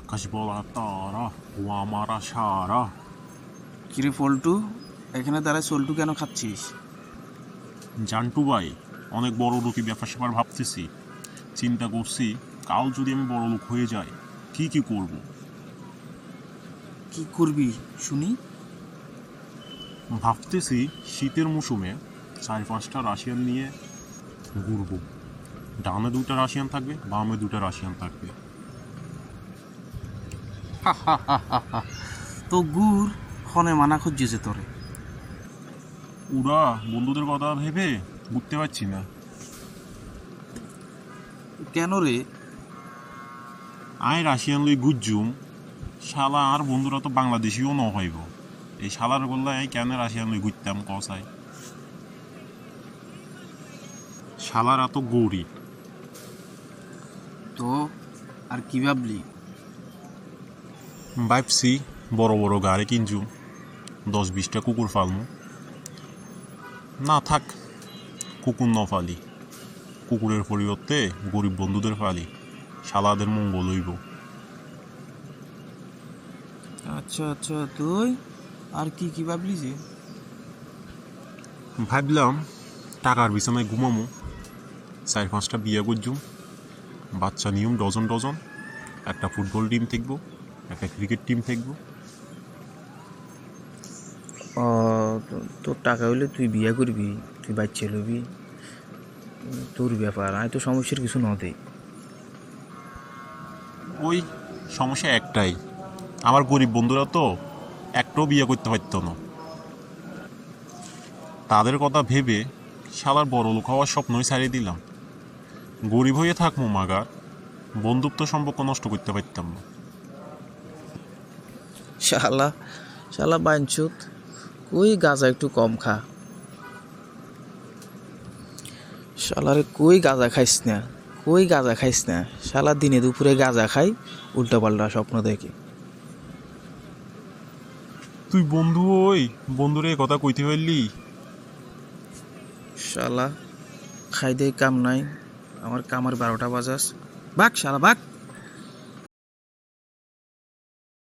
আকাশ বলা তারা ও আমার সারা কিরে ফল্টু এখানে দাঁড়ায় সল্টু কেন খাচ্ছিস? জান্টু ভাই অনেক বড় লোকই ব্যাপার স্যাপার ভাবতেছি। চিন্তা করছি কাল যদি আমি বড় লোক হয়ে যাই কি কি করব? কি করবি শুনি? ভাবতেছি শীতের মৌসুমে চার পাঁচটা রাশিয়ান নিয়ে ঘুরবো। ডানে দুটা রাশিয়ান থাকবে বামে দুটা রাশিয়ান থাকবে। তো গুড় ক্ষণে মানা খুঁজছে তোরে। ওরা বন্ধুদের কথা ভেবে বুঝতে পারছি না। কেন রে? আয় রাশিয়ান লই গুজ্জুম শালা আর বন্ধুরা তো বাংলাদেশিও ন হইব। এই শালার বললে আমি কেন রাশিয়ান লই ঘুরতাম কসাই? শালার এত গরিব তো আর কি ভাবলি? ভাবছি বড় বড় গাড়ি কিনছু দশ বিশটা কুকুর ফালমু না থাক কুকুর ন ফালি। কুকুরের পরিবর্তে গরিব বন্ধুদের ফালি। শালাদের মঙ্গল হইব। আচ্ছা আচ্ছা তুই? আর কি কি ভাবলি যে? ভাবলাম টাকার বিছানায় ঘুমামো। চার পাঁচটা বিয়ে করছুম বাচ্চা নিয়ম ডজন ডজন। একটা ফুটবল টিম থাকব একটা ক্রিকেট টিম থাকব। ও তোর টাকা হইলে তুই বিয়ে করবি তুই বাচ্চা লবি। তোর ব্যাপার আমি তো সমস্যার কিছু ন দেই। ওই সমস্যা একটাই আমার গরিব বন্ধুরা তো একটাও বিয়ে করতে পারতো না। তাদের কথা ভেবে শালার বড় লোক হওয়ার স্বপ্নই ছাড়িয়ে দিলাম। গরিব হয়ে থাকব মাগার বন্ধুত্ব সম্পর্ক নষ্ট করতে পারতাম না। শালা শালা বাঞ্চুত কই গাঁজা একটু কম খা। শালারে কই গাঁজা খাইস না? কই গাঁজা খাইস না? শালা দিনে দুপুরে গাঁজা খাই উল্টা পাল্টা স্বপ্ন দেখে। তুই বন্ধু ওই বন্ধুরে কথা কইতে পারলি? শালা খাই দেই কাম নাই। আমার কামার বারোটা বাজাস। বাক শালা বাক।